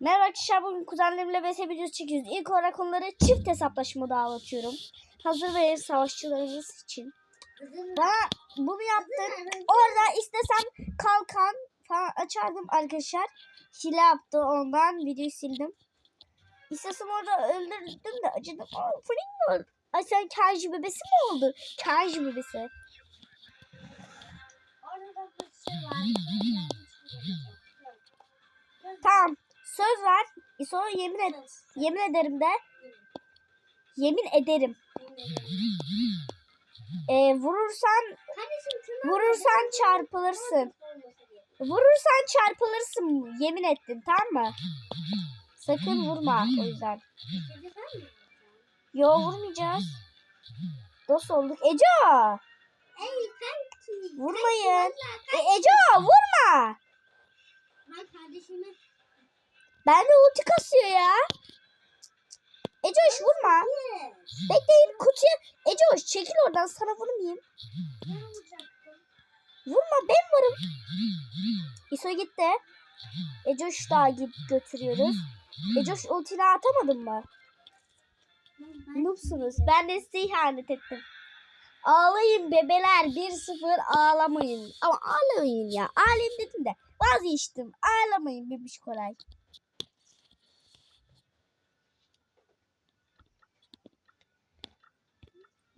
Merhaba arkadaşlar bugün kuzenlerimle vs videosu çekiyoruz. İlk olarak onları çift hesaplaşma dağıtıyorum. Hazır ve savaşçılarımız için. Bana bunu yaptık. Orada istesem kalkan falan açardım arkadaşlar. Hile yaptı ondan videoyu sildim. İstesem orada öldürdüm de acıdım. Aa, fırın mı oldu? Ay sen Kenji bebesi mi oldu? Kenji bebesi. Orada bir şey var. Tamam. Söz ver. Sonra yemin et. Yemin ederim de. Yemin ederim. Ee, vurursan vurursan çarpılırsın. Vurursan çarpılırsın. Yemin ettim tamam mı? Sakın vurma o yüzden. Yo vurmayacağız. Dost olduk. Eco. Ey kanki. Vurmayın. E, Eco vurma. Ben kardeşime Bende ulti kasıyor ya. Ecoş vurma. Bekleyin kutuya. Ecoş çekil oradan sana vurmayayım. Vurma ben varım. İso gitti. Ecoş daha git götürüyoruz. Ecoş ultini atamadın mı? Noobsunuz. Ben de size ihanet ettim. Ağlayın bebeler 1-0 ağlamayın. Ama ağlamayın ya. Ağlayın dedim de vazgeçtim. Ağlamayın bebiş kolay.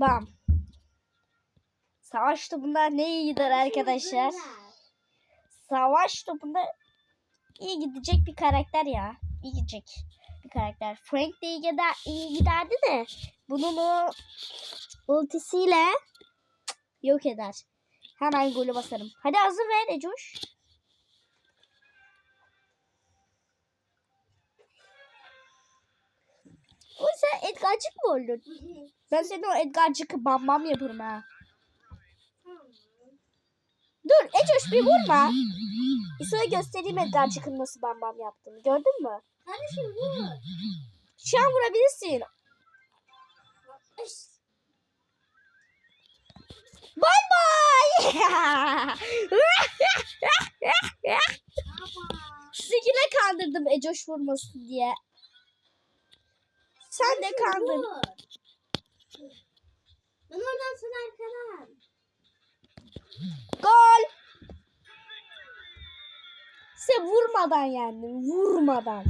Bam. Savaş topunda ne iyi gider arkadaşlar. Savaş topunda iyi gidecek bir karakter ya. İyi gidecek bir karakter. Frank de iyi, gider, iyi giderdi de bunun o ultisiyle yok eder. Hemen golü basarım. Hadi hazır ver Ecoş. Sen Edgar'cık mı oldun? Ben senin o Edgar'cıkı bam bam yaparım ha. Dur Ecoş bir vurma. İso'ya göstereyim Edgar'cıkın nasıl bam bam yaptığını. Gördün mü? Kardeşim vur. Şu an vurabilirsin. Bay bay. Sizinle kandırdım Ecoş vurmasın diye. Sen de kandın. Ben oradan sen arkadan. Gol. Size vurmadan yendim. Vurmadan.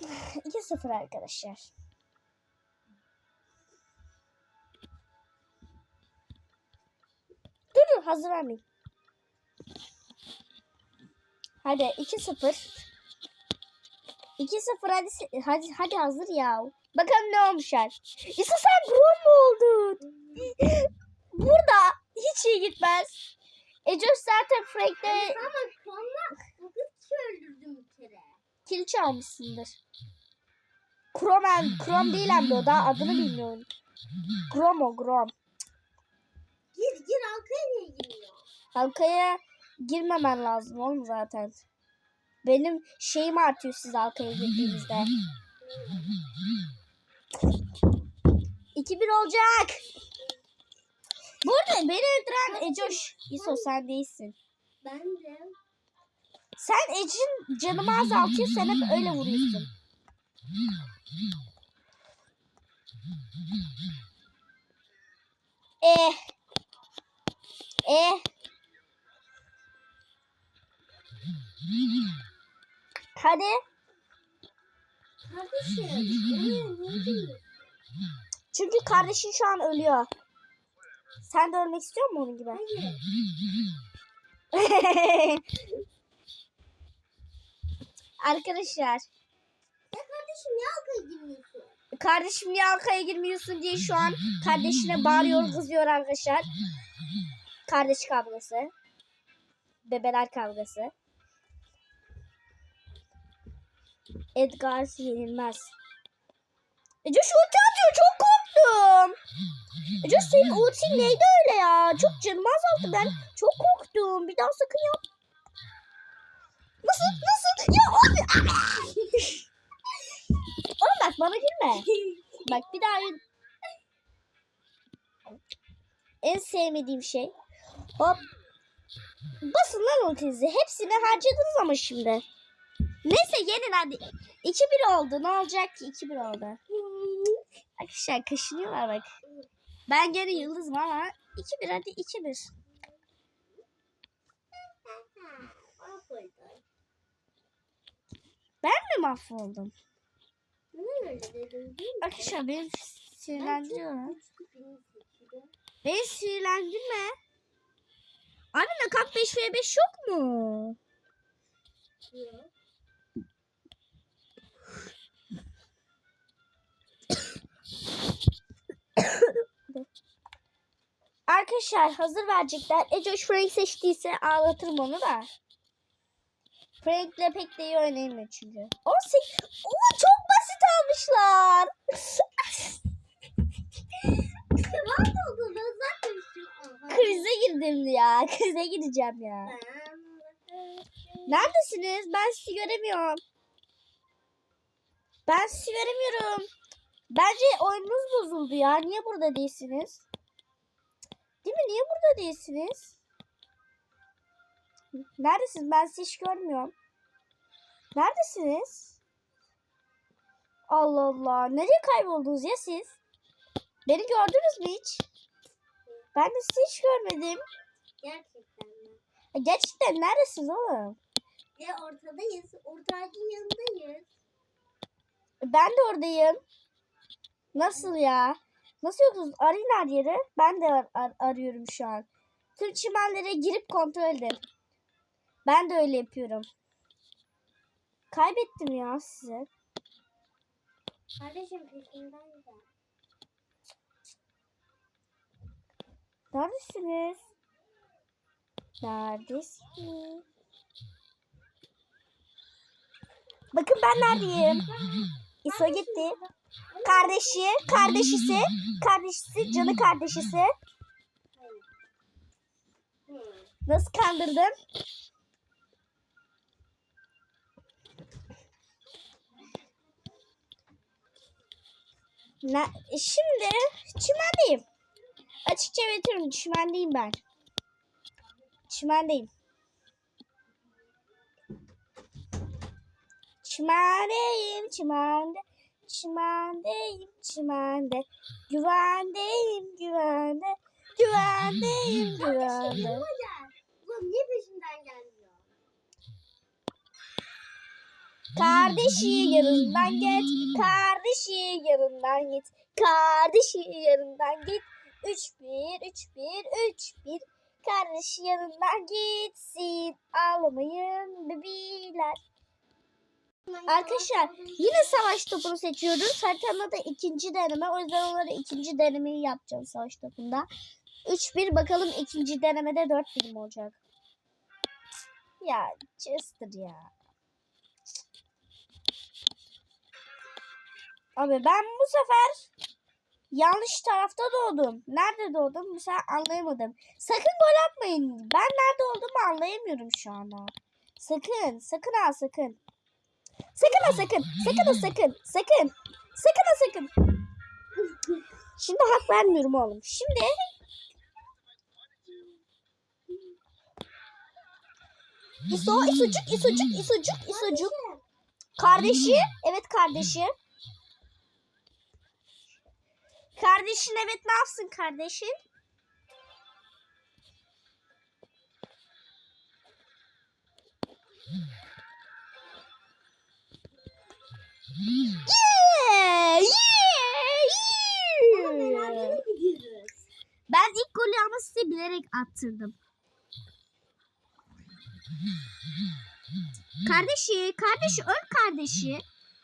2-0 arkadaşlar. Dur dur hazır vermeyin. Hadi 2-0. 2-0 hadi, hadi hadi hazır ya. Bakalım ne olmuşlar. İsa sen Grom mu oldun? Burada hiç iyi gitmez. Ecoş zaten Frank'te Ama sonra kız öldürdüm bir kere. kill çalmışsındır. Kromen, Krom değil hem de o daha adını bilmiyorum. Grom o Grom. Gir gir arkaya niye giriyor? Halkaya girmemen lazım oğlum zaten. Benim şeyim artıyor siz halkaya girdiğinizde. 2-1 olacak. Bu arada beni öldüren Ecoş. İso sen değilsin. Ben de. Sen Ecin canımı azaltıyor sen hep öyle vuruyorsun. Eh. Eh. Hadi. Kardeşim. Çünkü kardeşin şu an ölüyor. Sen de ölmek istiyor musun onun gibi? Arkadaşlar. Ya kardeşim niye arkaya girmiyorsun? Kardeşim niye arkaya girmiyorsun diye şu an kardeşine bağırıyor kızıyor arkadaşlar. Kardeş kavgası. Bebeler kavgası. Edgar yenilmez. Ece şu ulti atıyor çok korktum. Ece senin ultin neydi öyle ya? Çok canımı azalttı ben. Çok korktum. Bir daha sakın yap. Nasıl? Nasıl? Ya abi. Oğlum bak bana gülme. Bak bir daha en sevmediğim şey. Hop. Basın lan ultinizi. Hepsini harcadınız ama şimdi. Neyse yenin hadi. 2-1 oldu. Ne olacak ki? 2-1 oldu. Arkadaşlar kaşınıyorlar bak. Ben gene yıldızım ama 2-1 hadi 2-1. Ben mi mahvoldum? Arkadaşlar beni sinirlendiriyor. Güçlü birini seçiyorum. Beni sinirlendirme. Abi nakat 5 v 5 yok mu? Yok. Arkadaşlar hazır verecekler. Ecoş Frank seçtiyse ağlatırım onu da. Frank'le pek de iyi oynayamıyor çünkü. 18. Oo çok basit almışlar. Krize girdim ya. Krize gireceğim ya. Neredesiniz? Ben sizi göremiyorum. Ben sizi göremiyorum. Bence oyununuz bozuldu ya. Niye burada değilsiniz? Değil mi? Niye burada değilsiniz? Neredesiniz? Ben sizi hiç görmüyorum. Neredesiniz? Allah Allah. Nereye kayboldunuz ya siz? Beni gördünüz mü hiç? Ben de sizi hiç görmedim. Gerçekten mi? E, Gerçekten neredesiniz oğlum? Ya ortadayız. Ortacın yanındayız. Ben de oradayım. Nasıl ya? Nasıl yoksunuz? Arayın her yeri. Ben de ar- ar- arıyorum şu an. Tüm çimenlere girip kontrol edin. Ben de öyle yapıyorum. Kaybettim ya sizi. Kardeşim peşinden gel. Neredesiniz? Neredesiniz? Bakın ben neredeyim? İso gitti. Kardeşi, kardeşisi, kardeşisi, canı kardeşisi. Nasıl kandırdım? Ne, şimdi çimendeyim. Açıkça belirtiyorum çimendeyim ben. Çimendeyim. Çimendeyim, çimende. Çimendeyim, çimende. Güvendeyim, güvende. Güvendeyim, Kardeşim güvende. Ulan niye gelmiyor? Kardeşi yanından git. Kardeşi yanından git. Kardeşi yanından git. 3 1 3 1 3 1 Kardeşi yanından gitsin. Ağlamayın bebiler. Arkadaşlar yine savaş topunu seçiyoruz. Haritanın da ikinci deneme. O yüzden onlara ikinci denemeyi yapacağım savaş topunda. 3-1 bakalım ikinci denemede 4 birim olacak. Ya Chester ya. Abi ben bu sefer yanlış tarafta doğdum. Nerede doğdum? Mesela anlayamadım. Sakın gol atmayın. Ben nerede olduğumu anlayamıyorum şu anda. Sakın, sakın ha sakın. Sakın ha sakın. Sakın ha sakın. Sakın. Sakın ha sakın. Şimdi hak vermiyorum oğlum. Şimdi İso, İsocuk, İsocuk, İsocuk, İsocuk. Kardeşi, evet kardeşi. Kardeşin evet ne yapsın kardeşin? Yeah! Yeah! Ama Yeah! gidiyoruz. Ben ilk golü ama size bilerek attırdım. Kardeşi, kardeşi öl kardeşi.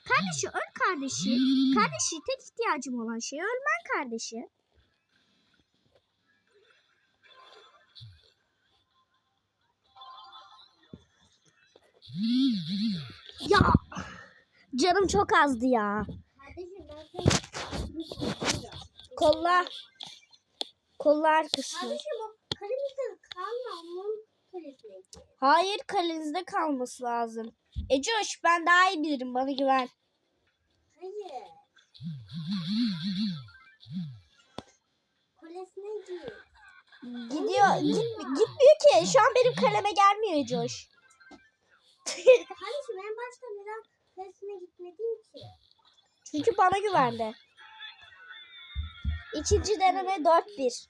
Kardeşi öl kardeşi. Kardeşi tek ihtiyacım olan şey ölmen kardeşi. Ya canım çok azdı ya. Kardeşim ben seni Kolla. Kolla arkası. Kardeşim o kalemizde kalma. Onun kalesine git. Hayır kalenizde kalması lazım. Ecoş ben daha iyi bilirim bana güven. Hayır. Kalesine git. Gidiyor. Git, gitmiyor ki. Şu an benim kaleme gelmiyor Coş. Kardeşim en başta neden testine gitmedin ki? Çünkü bana güvendi. İkinci deneme 4-1.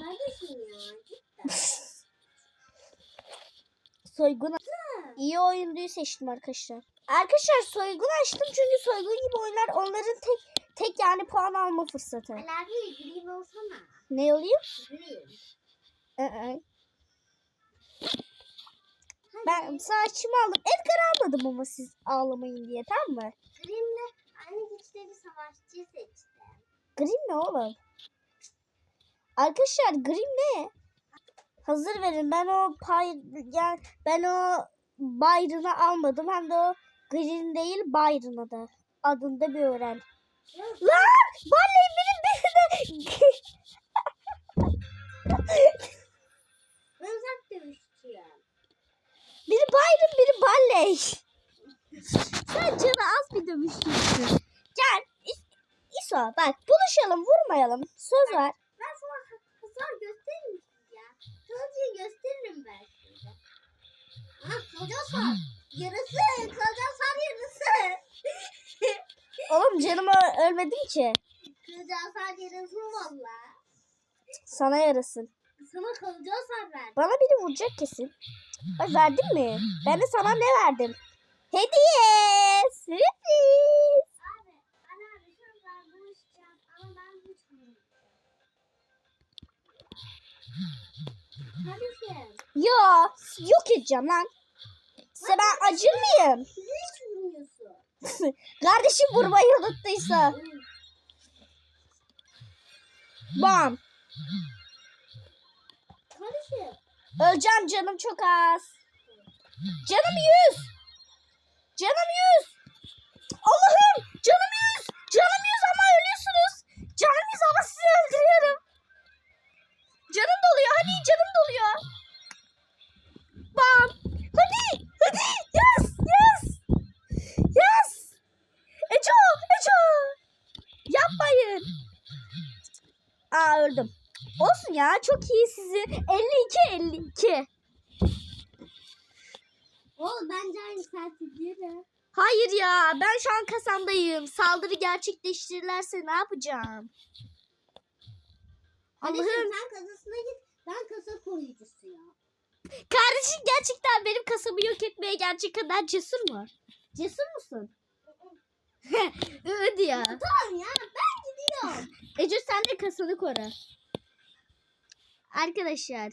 Kardeşim ya. Soygun iyi oyuncuyu seçtim arkadaşlar. Arkadaşlar soygun açtım çünkü soygun gibi oyunlar onların tek tek yani puan alma fırsatı. Ali abi green olsana. Ne oluyor? Green. Ee, Ben saçımı aldım. Edgar almadım ama siz ağlamayın diye tamam mı? Green'le aynı güçte bir savaşçıyı seçtim. Grim ne oğlum? Arkadaşlar Grim ne? Hazır verin. Ben o pay yani ben o Byron'ı almadım. Hem de o Green değil Byron'ı da. Adında bir öğren. Lan! Vallahi benim birine... biri Byron biri Barley. Sen canı az bir dövüşçüsün. Gel. İs- İso bak buluşalım vurmayalım. Söz ver. Ben sana hasar gösteririm ya. Kılıcı gösteririm ben size. Ah kılıcı hasar. Yarısı. Kılıcı hasar yarısı. Oğlum canım ölmedim ki. Kılıcı hasar yarısı valla. Sana yarasın. Sana kılıcı hasar ver. Bana biri vuracak kesin. Ay verdin mi? Ben de sana ne verdim? Hediye! Sürpriz! Yo, yok edeceğim lan. Size ben acır mıyım? Kardeşim vurmayı unuttuysa. Bam. Kardeşim, Öleceğim canım çok az. Canım yüz. Canım yüz. Allah'ım canım yüz. Canım yüz ama ölüyorsunuz. Canım yüz ama sizi öldürüyorum. Canım doluyor hadi canım doluyor. Bam. Hadi hadi yes yes. Yes. Eco Eco. Yapmayın. Aa öldüm. Olsun ya çok iyi sizi. 52 52. oğlum bence aynı saat gidiyor. Hayır ya ben şu an kasamdayım. Saldırı gerçekleştirirlerse ne yapacağım? Allah'ım. sen kasasına git. Ben kasa koruyucusuyum. Kardeşim gerçekten benim kasamı yok etmeye gerçek kadar cesur mu? Cesur musun? Öyle ya. Tamam ya ben gidiyorum. Ece sen de kasanı koru. Arkadaşlar.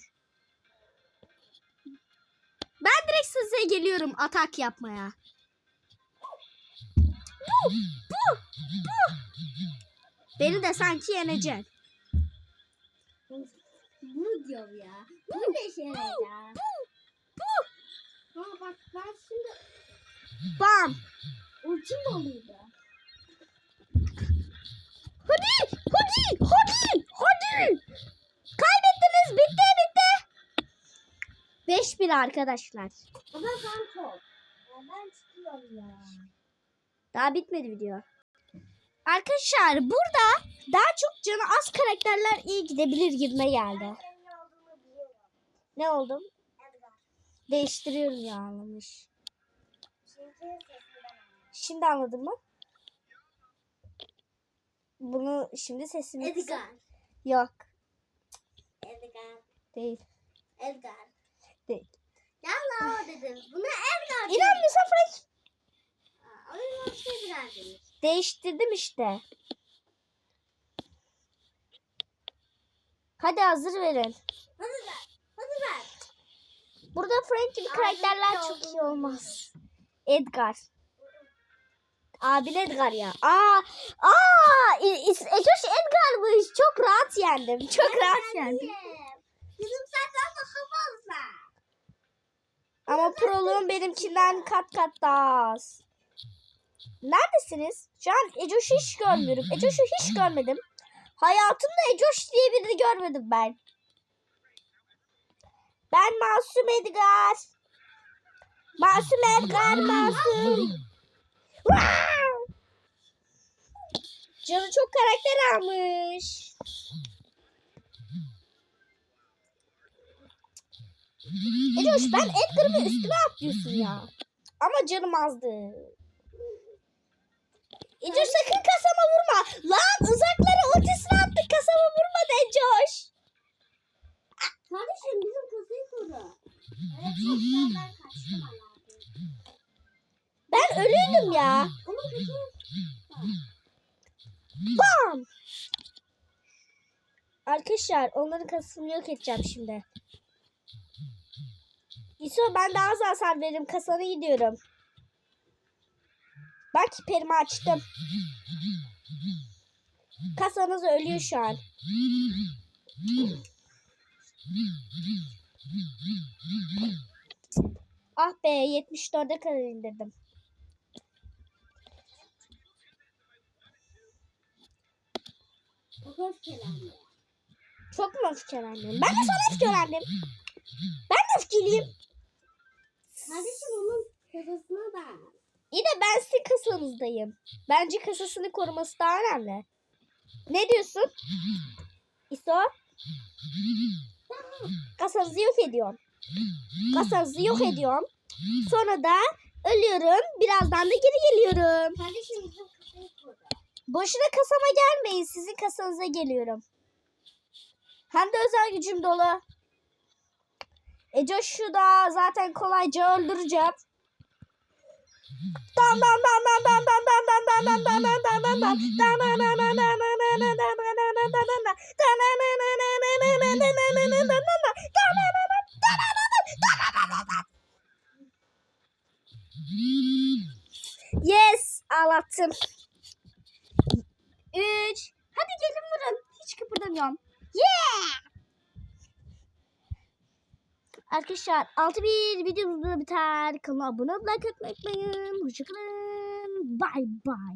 Ben direkt size geliyorum atak yapmaya. Bu, bu, bu. Beni de sanki yeneceksin. Bu diyorum ya. Bu ne şey ya? Ha bak ben şimdi Bam. ultim doluydu. 1 arkadaşlar. Ama ben çok. Ben çıkıyorum ya. Daha bitmedi video. Arkadaşlar burada daha çok canı az karakterler iyi gidebilir gibime geldi. Ne oldum? Değiştiriyorum ya anlamış. Şimdi anladın mı? Bunu şimdi sesimi... Edgar. Yok. Edgar. Değil. Edgar. Değil. Lan o dedim. Buna Edgar. İnanmıyorsan Frank. Olsa Edgar demiş. Değiştirdim işte. Hadi hazır verin. Hadi ver. Hadi ver. Burada Frank gibi karakterler çok iyi olmaz. Edgar. Abin Edgar ya. Aa, aa, Ecoş Edgar'mış. Çok rahat yendim. Çok rahat yendim. Daha fazla. Ama proluğum benimkinden kat kat daha az. Neredesiniz? Şu an Ecoş'u hiç görmüyorum. Ecoş'u hiç görmedim. Hayatımda Ecoş diye birini görmedim ben. Ben Masum Edgar. Masum Edgar, Masum. Canı çok karakter almış. Ecoş ben Edgar'ımı üstüme atlıyorsun ya. Ama canım azdı. Ecoş sakın kasama vurma. Lan uzaklara ultisini attı kasama vurma da Ecoş. Kardeşim bizim kasayı koru. Evet, ben kaçtım. Ben ölüydüm ya. Şey Bam! Arkadaşlar onların kasını yok edeceğim şimdi. Yusuf ben daha az hasar veririm. Kasana gidiyorum. Bak hiperimi açtım. Kasanız ölüyor şu an. Ah be 74'e kadar indirdim. Çok öfkelendim. Çok mu öfkelendim? Ben de sana öfkelendim. Ben de öfkeliyim. Kardeşim onun kasasına da. İyi de ben sizin kasanızdayım. Bence kasasını koruması daha önemli. Ne diyorsun? İso? Kasanızı yok ediyorum. Kasanızı yok ediyorum. Sonra da ölüyorum. Birazdan da geri geliyorum. Kardeşim bizim kasayı koru. Boşuna kasama gelmeyin. Sizin kasanıza geliyorum. Hem de özel gücüm dolu. E Joshu da zaten kolayca öldüreceğim. Dan dan dan dan dan dan dan dan dan dan dan dan dan dan dan dan dan dan dan dan Yes ağlattım. Üç. Hadi gelin vurun. Hiç kıpırdamıyorum. Yeah. Arkadaşlar 6 bir videomuz burada biter. Kanala abone olmayı like atmayı unutmayın. Hoşçakalın. Bye bye.